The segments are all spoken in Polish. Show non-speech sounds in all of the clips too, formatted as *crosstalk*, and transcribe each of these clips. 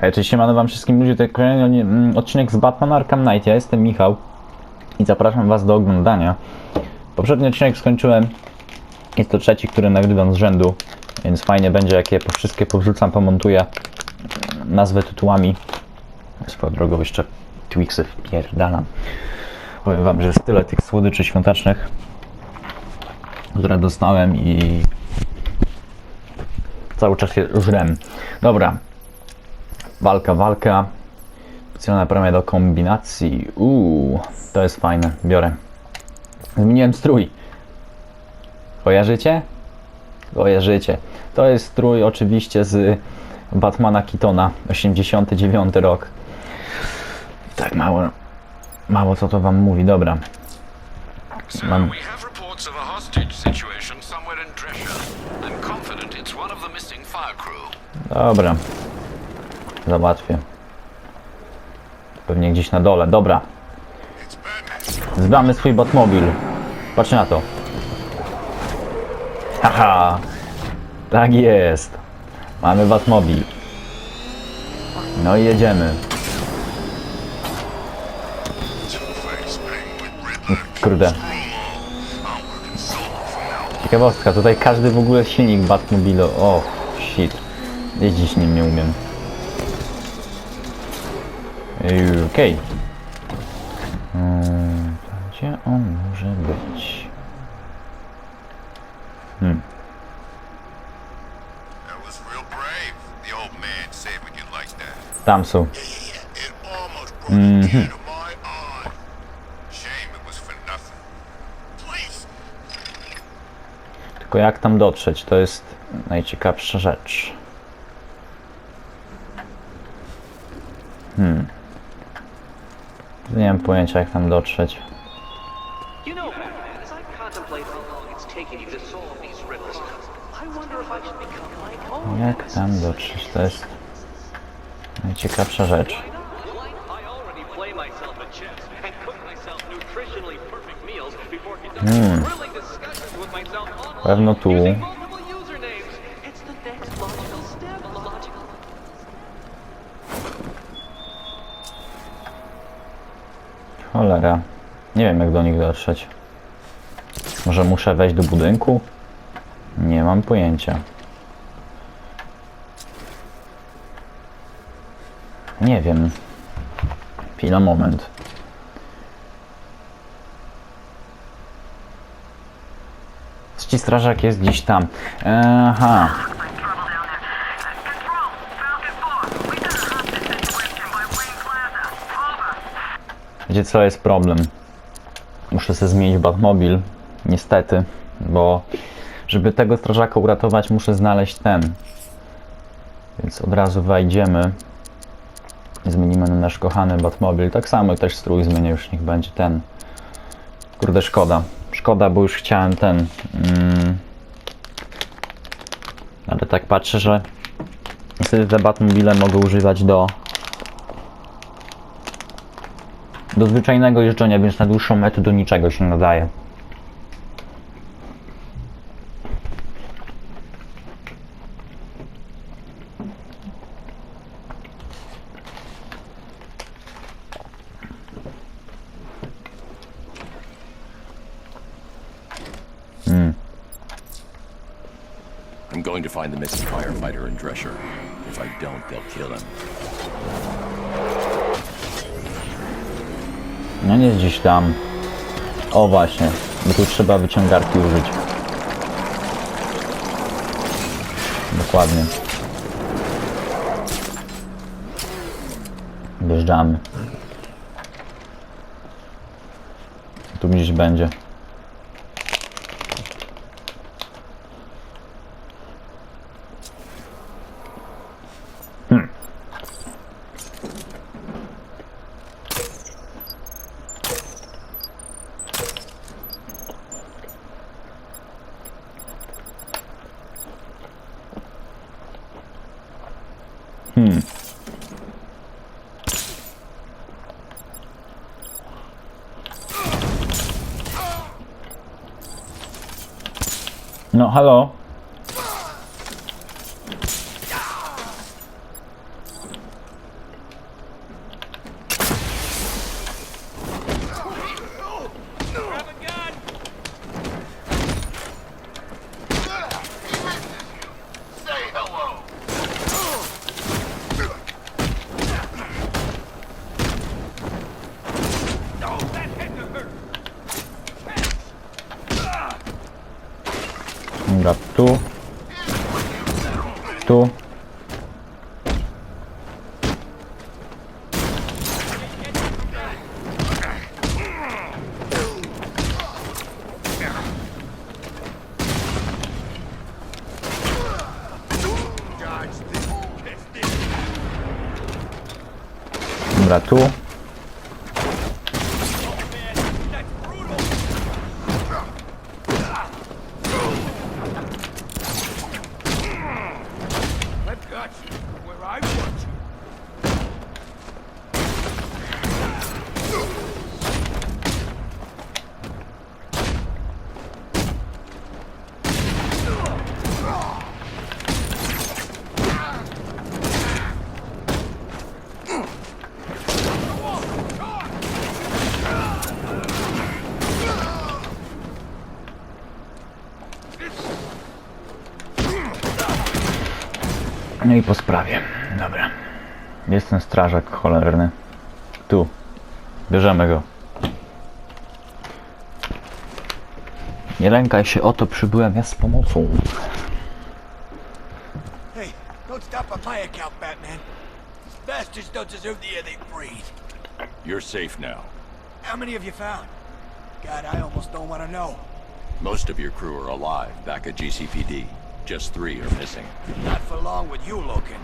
Cześć, siemano wam wszystkim ludzie, to kolejny odcinek z Batman Arkham Knight. Ja jestem Michał i zapraszam was do oglądania. Poprzedni odcinek skończyłem, jest to trzeci, który nagrywam z rzędu, więc fajnie będzie, jak je po wszystkie powrzucam, pomontuję, nazwę tytułami. Swoją drogą jeszcze Twixy wpierdalam. Powiem wam, że jest tyle tych słodyczy świątecznych, które dostałem i cały czas je żrem. Dobra, Walka, walka. Specjalna premia do kombinacji. Uuu, to jest fajne. Biorę. Zmieniłem strój. Kojarzycie? Kojarzycie. To jest strój oczywiście z Batmana Keatona, 89 rok. Tak mało, mało co to wam mówi. Dobra. Mam-. Dobra. Załatwię. Pewnie gdzieś na dole. Dobra. Zbamy swój Batmobil. Patrz na to. Haha. Tak jest. Mamy Batmobil. No i jedziemy. Kurde. Ciekawostka, tutaj każdy w ogóle silnik Batmobilu. O, shit. Jeździć nim nie umiem. Ej, Okej. Hmm, Gdzie on może być? Hmm. Tam są. Please. Tylko jak tam dotrzeć? To jest najciekawsza rzecz. Hmm. Nie mam pojęcia jak tam dotrzeć. You know, Batman, as I contemplate how long it's taken you to solve these riddles, I wonder if I should become my own. Jak tam dotrzeć? To jest najciekawsza rzecz. Why not? I Cholera. Nie wiem jak do nich dotrzeć. Może muszę wejść do budynku? Nie mam pojęcia. Nie wiem. Chwila, moment. Ci strażak jest gdzieś tam. Aha. Wiecie co jest problem? Muszę sobie zmienić Batmobil, niestety, bo żeby tego strażaka uratować muszę znaleźć ten. Więc od razu wejdziemy. Zmienimy na nasz kochany Batmobil. Tak samo też strój zmienię, już niech będzie ten. Kurde, szkoda. Szkoda, bo już chciałem ten. Mm, ale tak patrzę, że niestety te Batmobile mogę używać do do zwyczajnego jeżdżenia, więc na dłuższą metę do niczego się nadaje. I'm going to find the missing firefighter in Drescher. If I don't, they'll kill him. No nie gdzieś tam. O właśnie, bo tu trzeba wyciągarki użyć. Dokładnie. Wjeżdżamy. Tu gdzieś będzie. Halo? Dobra, tu. Tu. Dobra, tu. I've got you where I want you. No i po sprawie. Dobra. Jest ten strażak cholerny. Tu. Bierzemy go. Nie lękaj się, oto przybyłem ja z pomocą. Hey, don't stop on my account, Batman. These bastards don't deserve the air they breathe. You're safe now. How many have you found? God, I almost don't want to know. Most of your crew are alive back at GCPD. Just three are missing. Not for long with you looking.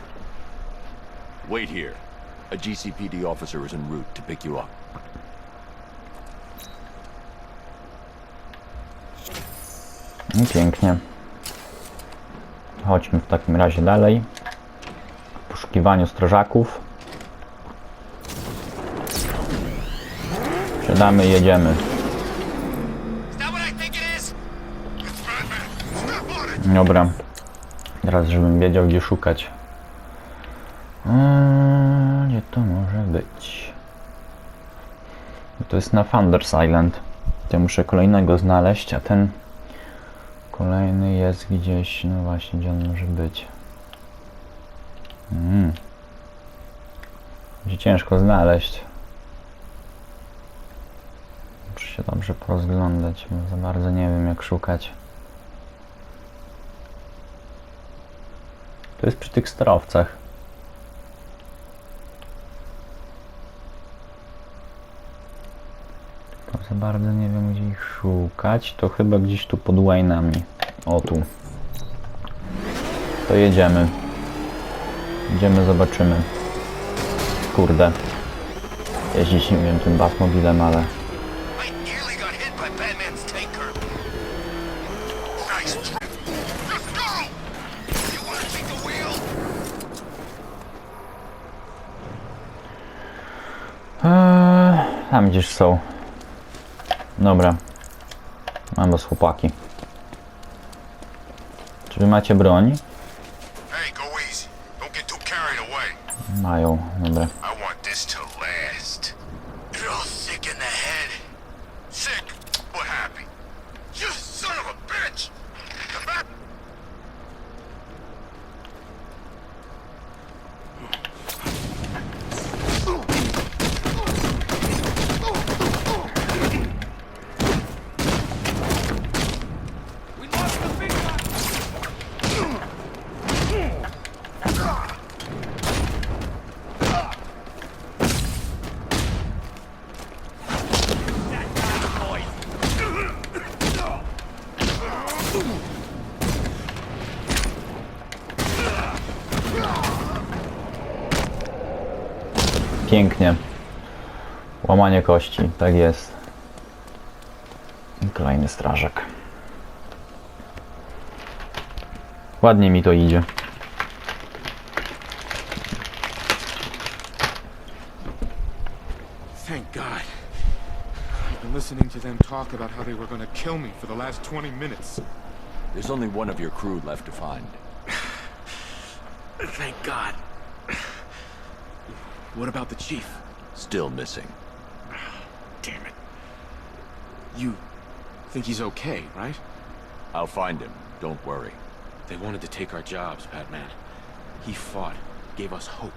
Wait here. A GCPD officer is en route to pick you up. No pięknie. Chodźmy w takim razie dalej. W poszukiwaniu strażaków. Siadamy i jedziemy. Is that what I think it is? It's Batman. Step on it. Dobra. Teraz, żebym wiedział, gdzie szukać. Eee, Gdzie to może być? To jest na Founders Island. Ja muszę kolejnego znaleźć, a ten kolejny jest gdzieś. No właśnie, gdzie on może być? Mm. Będzie ciężko znaleźć. Muszę się dobrze porozglądać, bo za bardzo nie wiem, jak szukać. To jest przy tych sterowcach. Tylko za bardzo nie wiem gdzie ich szukać. To chyba gdzieś tu pod Wayne'ami. O tu. To jedziemy. Idziemy, zobaczymy. Kurde. Jeździć nie wiem tym Batmobilem, ale... gdzieś są. Dobra. Mam was chłopaki. Czy wy macie broń? Hey, go easy. Don't get too carried away. Mają, dobra. I want this to last. You're all sick in the head. Sick, but happy. You son of a bitch! The bat We lost the big guy! Pięknie. Łamanie kości, tak jest. I kolejny strażak. Ładnie mi to idzie. Thank God. I've been listening to them talk about how they were gonna kill me for the last 20 minutes. There's only one of your crew left to find. *sighs* Thank God. What about the chief? Still missing. You think he's okay, right? I'll find him. Don't worry. They wanted to take our jobs, Batman. He fought, gave us hope.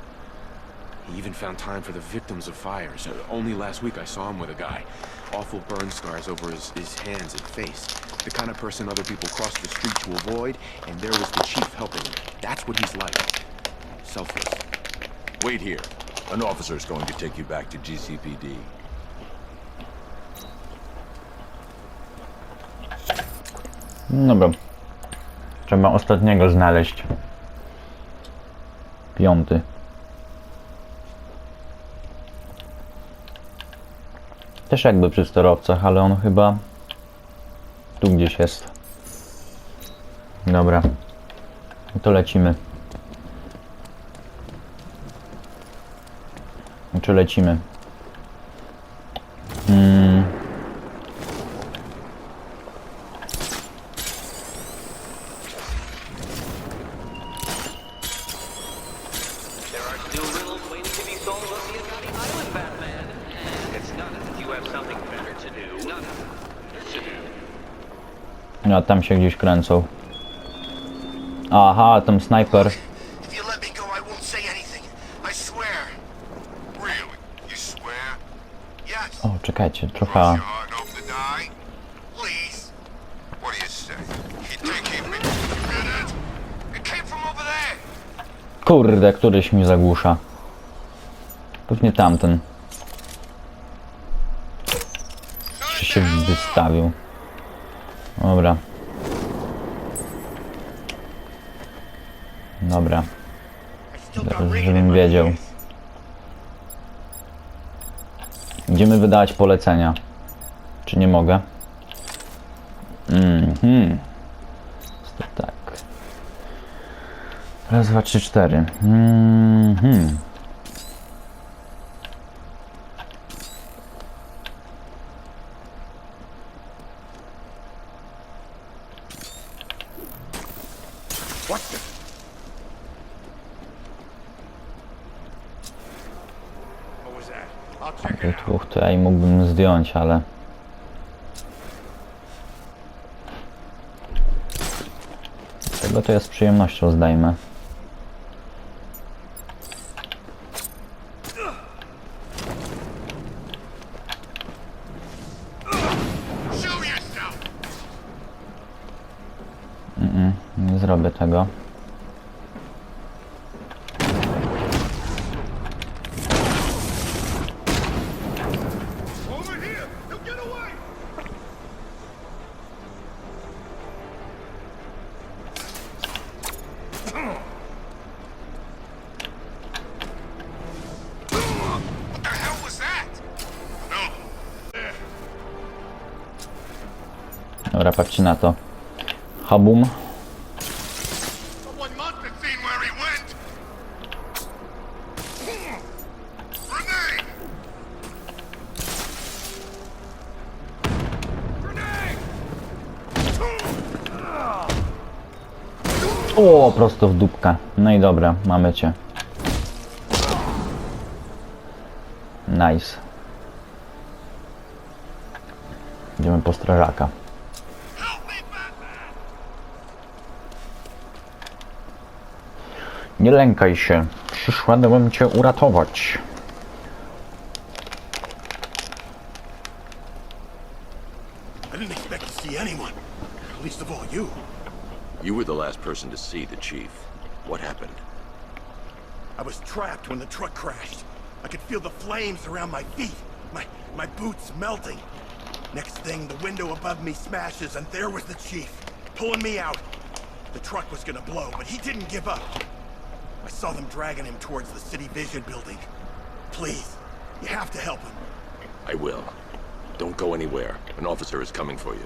He even found time for the victims of fires. Only last week I saw him with a guy. Awful burn scars over his, his hands and face. The kind of person other people cross the street to avoid, and there was the chief helping him. That's what he's like. Selfless. Wait here. An officer is going to take you back to GCPD. Dobra. Trzeba ostatniego znaleźć. Piąty. Też jakby przy sterowcach, ale on chyba tu gdzieś jest. Dobra. No to lecimy. Czy lecimy? Mm. There are still riddles waiting to be solved on the Azadi Island, Batman. It's not as if you have something better to do. Not to do. A tam się gdzieś kręcą. Aha, tam snajper. O, czekajcie, trochę. Kurde, któryś mi zagłusza. Pewnie tamten. Czy się wystawił. Dobra. Dobra, żebym wiedział. ears. Będziemy wydawać polecenia. Czy nie mogę? Mhm. To tak. Raz, dwa, trzy, cztery. Mhm. What the? What was that? I'll check Tych it out. dwóch tutaj ale... Tego to ja z przyjemnością zdejmę. Dobra, patrzcie na to. Habum. O, prosto w dupkę. No i dobra, mamy cię. Nice. Idziemy po strażaka. Help me, Batman! Nie lękaj się. Przyszedłem cię uratować. You were the last person to see the chief. What happened? I was trapped when the truck crashed. I could feel the flames around my feet. My my boots melting. Next thing, the window above me smashes, and there was the chief, pulling me out. The truck was gonna blow, but he didn't give up. I saw them dragging him towards the City Vision building. Please, you have to help him. I will. Don't go anywhere. An officer is coming for you.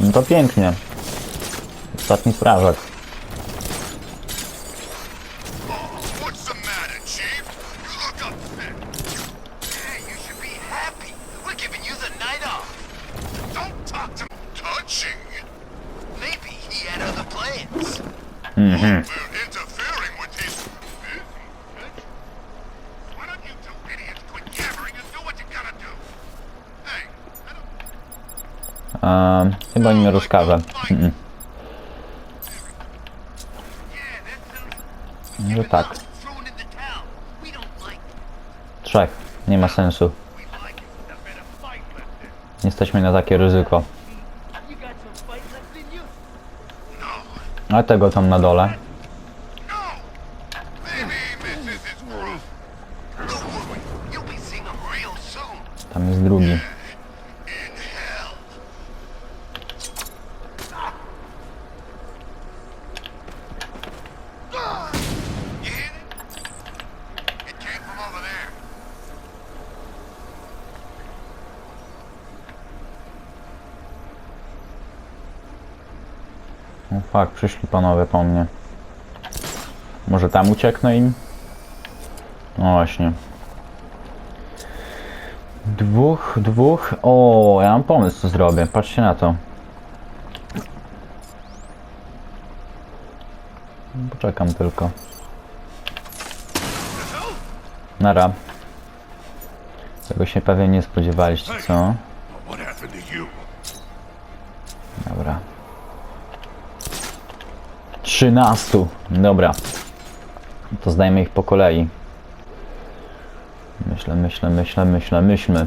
No to pięknie. Ostatni strażak. chyba nie No tak. Trzech. Nie ma sensu. Jesteśmy na takie ryzyko. A tego tam na dole. Tam jest drugi. Fuck, przyszli panowie po mnie. Może tam ucieknę im? No właśnie. Dwóch, dwóch. O, ja mam pomysł, co zrobię. Patrzcie na to. Poczekam tylko. Nara. Tego się pewnie nie spodziewaliście, co? Dobra. 13. Dobra. To zdajmy ich po kolei. Myślę, myślę, myślę, myślę, myślmy.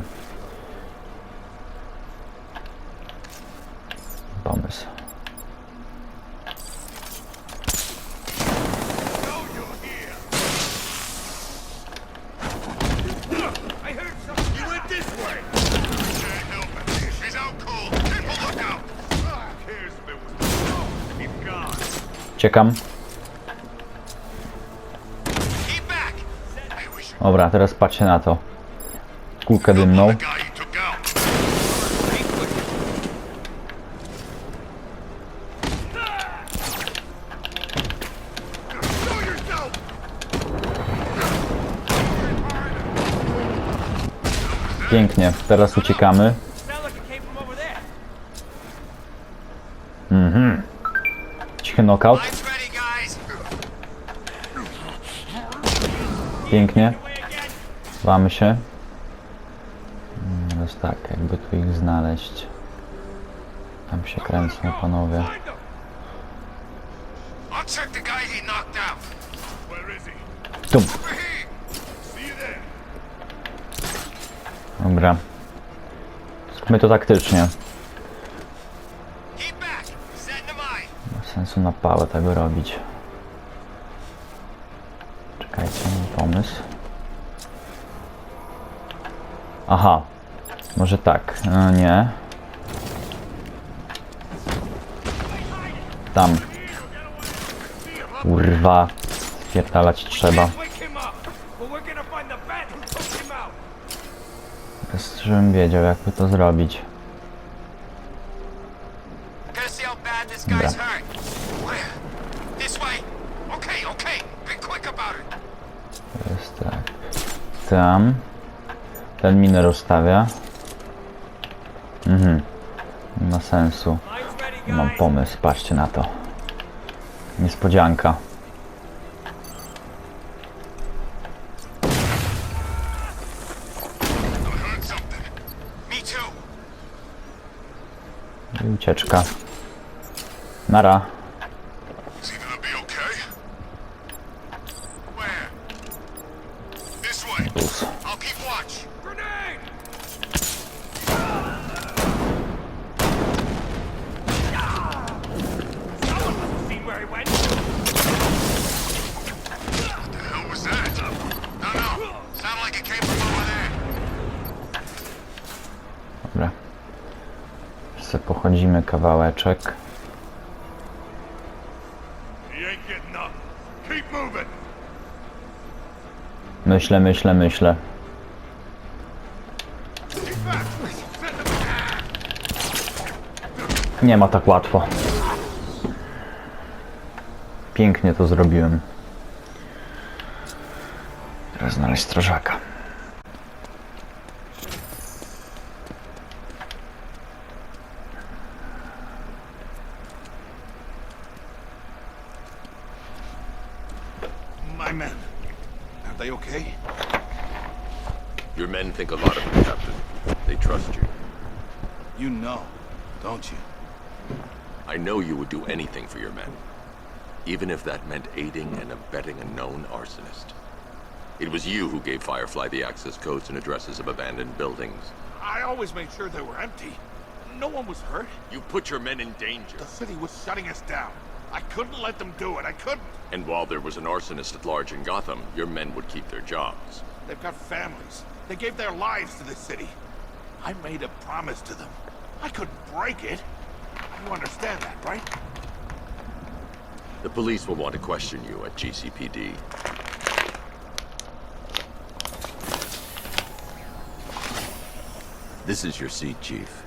Gone. Ciekam. Keep back. Hey, we should Dobra, teraz patrzcie na to. Kulkę dymną. Pięknie. Teraz uciekamy. Cichy knockout. Pięknie. Chowamy się. Mm, Teraz tak, jakby tu ich znaleźć. Tam się kręcą panowie. Find them. I'll check the guy he knocked out. Where is he? Tum. Over here. See you there. Dobra. Zróbmy to taktycznie. Keep back. Setting them eye. Sensu na pałę tego robić. Czekajcie, mam pomysł. Aha. Może tak. E, nie. Tam. Kurwa. Spierdalać trzeba. Jest, żebym wiedział, jakby to zrobić. Gotta see how bad this Dobra. guy's hurt. Where? This way. Okay, okay. Be quick about it. To jest tak. Tam. Ten minę rozstawia. Mhm. Nie ma sensu. Mam pomysł, patrzcie na to. Niespodzianka. I ucieczka. Nara. Se pochodzimy kawałeczek. Myślę, myślę, myślę. Nie ma tak łatwo. Pięknie to zrobiłem. Teraz znaleźć strażaka. Your men think a lot of you, Captain. They trust you. You know, don't you? I know you would do anything for your men. even if that meant aiding and abetting a known arsonist. It was you who gave Firefly the access codes and addresses of abandoned buildings. I always made sure they were empty. No one was hurt. You put your men in danger. The city was shutting us down. I couldn't let them do it. I couldn't. And while there was an arsonist at large in Gotham, your men would keep their jobs. They've got families. They gave their lives to this city. I made a promise to them. I couldn't break it. You understand that, right? The police will want to question you at GCPD. This is your seat, Chief.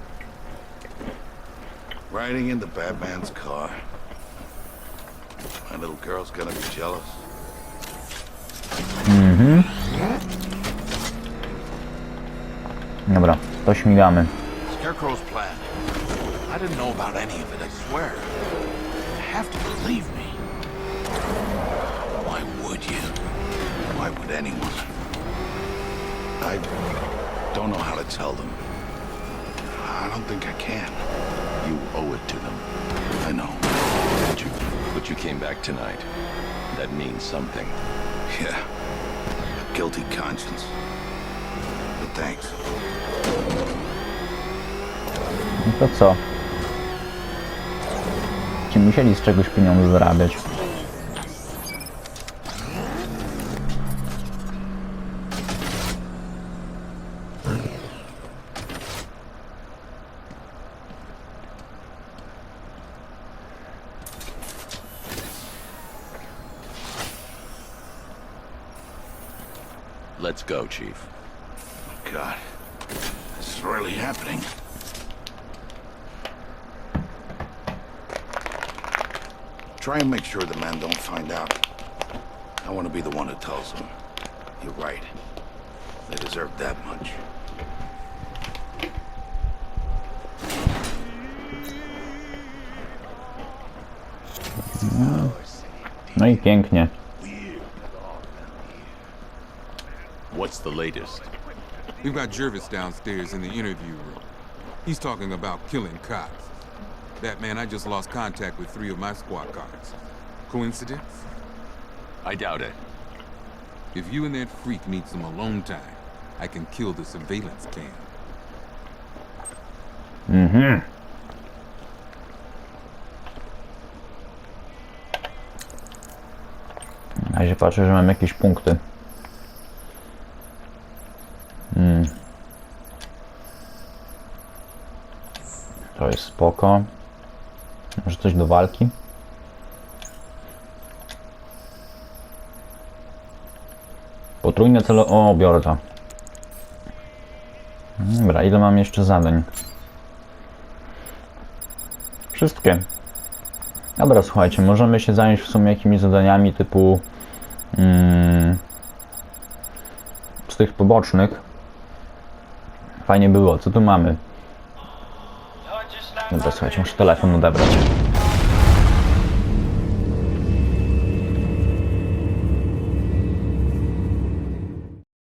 Riding in into Batman's car. My little girl's gonna be jealous. Mm-hmm. Dobra, to śmigamy. Scarecrow's plan. I didn't know about any of it, I swear. You have to believe me. Why would you? Why would anyone? I don't know how to tell them. I don't think I can. You owe it to them. I know. But you, but you came back tonight. That means something. Yeah. A Guilty conscience. But thanks. To co? Ci musieli z czegoś pieniądze zarabiać. They deserve that much. No i pięknie. What's the latest? We've got Jervis downstairs in the interview room. He's talking about killing cops. Batman, I just lost contact with three of my squad cars. Coincidence? I doubt it. If you and that freak need some alone time, I can kill the surveillance cam. Mhm. Razie patrzę, że mam jakieś punkty. Hmm. To jest spoko. Może coś do walki? Potrójne celo... O, biorę to. Dobra, ile mam jeszcze zadań? Wszystkie. Dobra, słuchajcie, możemy się zająć w sumie jakimiś zadaniami typu mm, z tych pobocznych. Fajnie było. Co tu mamy? Dobra, słuchajcie, muszę telefon odebrać.